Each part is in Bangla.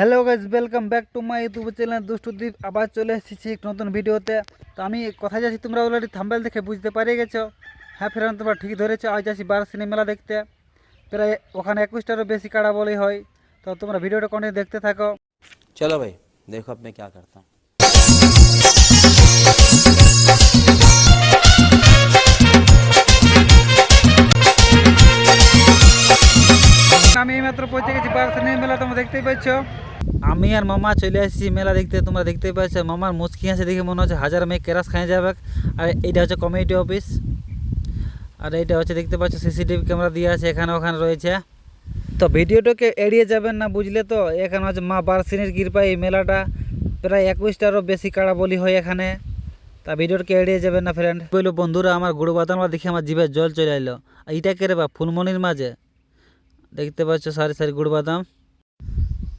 Hello guys welcome back to my YouTube channel Dushtudwip আবার চলে এসেছি নতুন ভিডিওতে তো আমি কথা যাচ্ছি তোমরা অলরেডি থাম্বেল দেখে বুঝতে পারিয়ে গেছো হ্যাঁ ফেরান তোমরা ঠিক ধরেছো আজ যাচ্ছি বারাসিনী মেলা দেখতে প্রায় ওখানে একুশটারও বেশি কাড়া বলেই হয় তো তোমরা ভিডিওটা কন্টিনিউ দেখতে থাকো চলো ভাই দেখো আপনি ক্যা করতাম আমি এইমাত্র পৌঁছে গেছি বারাসিনী মেলা তোমরা দেখতেই পাচ্ছ আমি আর মামা চলে আসছি মেলা দেখতে, তোমরা দেখতে পাচ্ছ, মামার মুচকি আছে দেখে মনে হচ্ছে হাজার মেয়ে কেরাস খাই যাবে। আর এইটা হচ্ছে কমিটি অফিস আর এইটা হচ্ছে দেখতে পাচ্ছ সিসিটিভি ক্যামেরা দিয়ে আছে, এখানে ওখানে রয়েছে। তো ভিডিওটাকে এড়িয়ে যাবেন না বুঝলে তো, এখানে হচ্ছে মা বারসিনীর কৃপায় এই মেলাটা প্রায় একুশটারও বেশি কাড়া বলি হয় এখানে। তা ভিডিওটাকে এড়িয়ে যাবেন না ফ্রেন্ড বলল, বন্ধুরা, আমার গুড় বাদামরা দেখে আমার জিভে জল চলে এলো আর এইটা কে রে বা ফুলমনির মাঝে? দেখতে পাচ্ছ, সারি সারি গুড় বাদাম।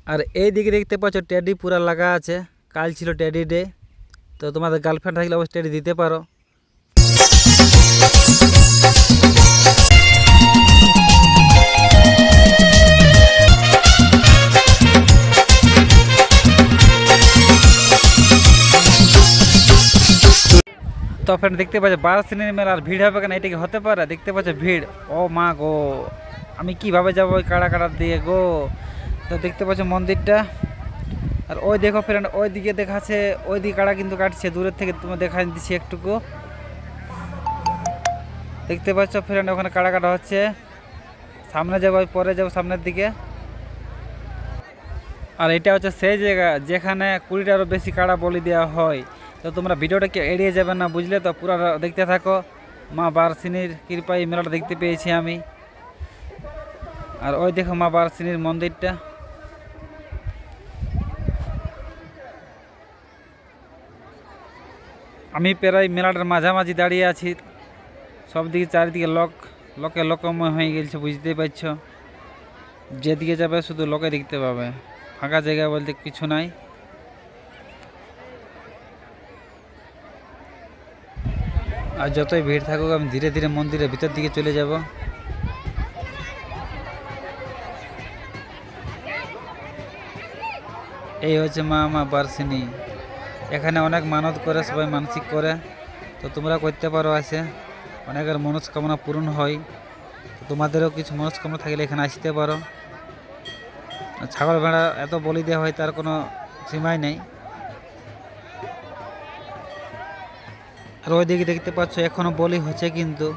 আর এই দিকে দেখতে পাচ্ছ টেডি পুরা লাগা আছে। কাল ছিল টেডি ডে তো তোমাদের গার্লফ্রেন্ড থাকলে অবশ্যই টেডি দিতে পারো। তো ফ্রেন্ড দেখতে পাচ্ছ, বারো শ্রেণির মেলা মেলার ভিড় হবে কেন? এটা কি হতে পারে? দেখতে পাচ্ছ ভিড়। ও মা গো, আমি কীভাবে যাব ওই কাড়া কাড়া দিয়ে গো? তো দেখতে পাচ্ছ মন্দিরটা। আর ওই দেখো ফ্রেন্ড ওই দিকে দেখাচ্ছে, ওই দিকে কাড়া কিন্তু কাটছে, দূরের থেকে তুমি দেখা দিচ্ছি একটুকু। দেখতে পাচ্ছ ফ্রেন্ড ওখানে কাড়া কাটা হচ্ছে। সামনে যাব, পরে যাব সামনের দিকে। আর এটা হচ্ছে সেই জায়গা যেখানে কুড়িটারও বেশি কাড়া বলি দেওয়া হয়। তো তোমরা ভিডিওটাকে এড়িয়ে যাবে না বুঝলে তো, পুরো দেখতে থাকো। মা বারসিনীর কৃপায় মেলাটা দেখতে পেয়েছি আমি। আর ওই দেখো মা বারসিনীর মন্দিরটা। আমি প্রায় মেলাটার মাঝামাঝি দাঁড়িয়ে আছি। সব দিকে চারিদিকে লক লোকে লোকময় হয়ে গেছে বুঝতেই পারছ। যেদিকে যাবে শুধু লোকে দেখতে পাবে। ফাঁকা জায়গা বলতে কিছু নাই। আর যতই ভিড় থাকুক, আমি ধীরে ধীরে মন্দিরের ভিতর দিকে চলে যাব। এই হচ্ছে মা মা বার্সিনী এখানে অনেক মানত করে, সবাই মানসিক করে। তো তোমরা করতে পারো আছে। অনেকের মনস্কামনা পূরণ হয়। তো তোমাদেরও কিছু মনস্কামনা থাকলে এখানে আসতে পারো। ছাগল ভেড়া এত বলি দেওয়া হয়, তার কোনো সীমাই নেই। আর ওইদিকে দেখতে পাচ্ছ, এখনও বলি হচ্ছে কিন্তু।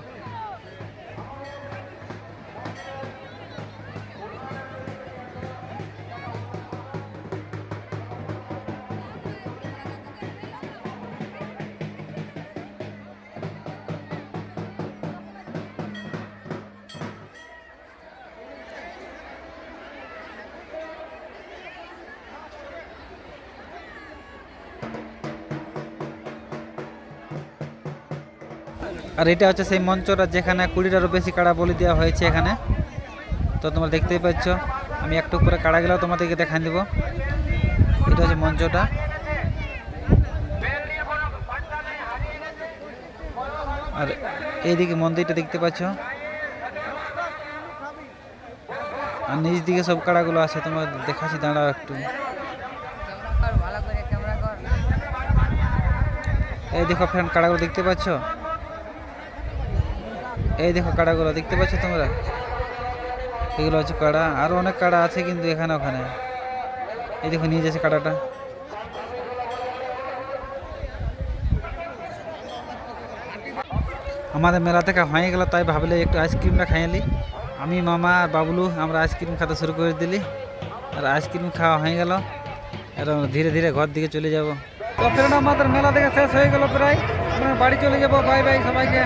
আর এটা হচ্ছে সেই মঞ্চটা যেখানে কুড়িটারও বেশি কাড়া বলি দেওয়া হয়েছে এখানে। তো তোমরা দেখতেই পাচ্ছ, আমি একটু করে কাড়া গেলেও তোমাদেরকে দেখান দিব। এটা হচ্ছে মঞ্চটা। আর এইদিকে মন্দিরটা দেখতে পাচ্ছ। আর নিচ দিকে সব কাড়াগুলো আছে, তোমার দেখাচ্ছি, দাঁড়াও একটু। এই দেখো ফ্রেন্ড কাড়াগুলো দেখতে পাচ্ছ? এই দেখো কাড়াগুলো, দেখতে পাচ্ছ তোমরা? এগুলো হচ্ছে কাড়া। আরও অনেক কাড়া আছে কিন্তু এখানে ওখানে। এই দেখো, নিয়ে যাচ্ছে কাড়াটা। আমাদের মেলা থেকে হয়ে গেল, তাই ভাবলে একটু আইসক্রিমটা খাইলি আমি, মামা আর বাবলু, আমরা আইসক্রিম খেতে শুরু করে দিলি। আর আইসক্রিম খাওয়া হয়ে গেল। আর ধীরে ধীরে ঘর দিকে চলে যাব। তো ফ্রেন্ড আমাদের মেলা থেকে শেষ হয়ে গেল প্রায়। বাড়ি চলে যাব। বাই বাই সবাইকে।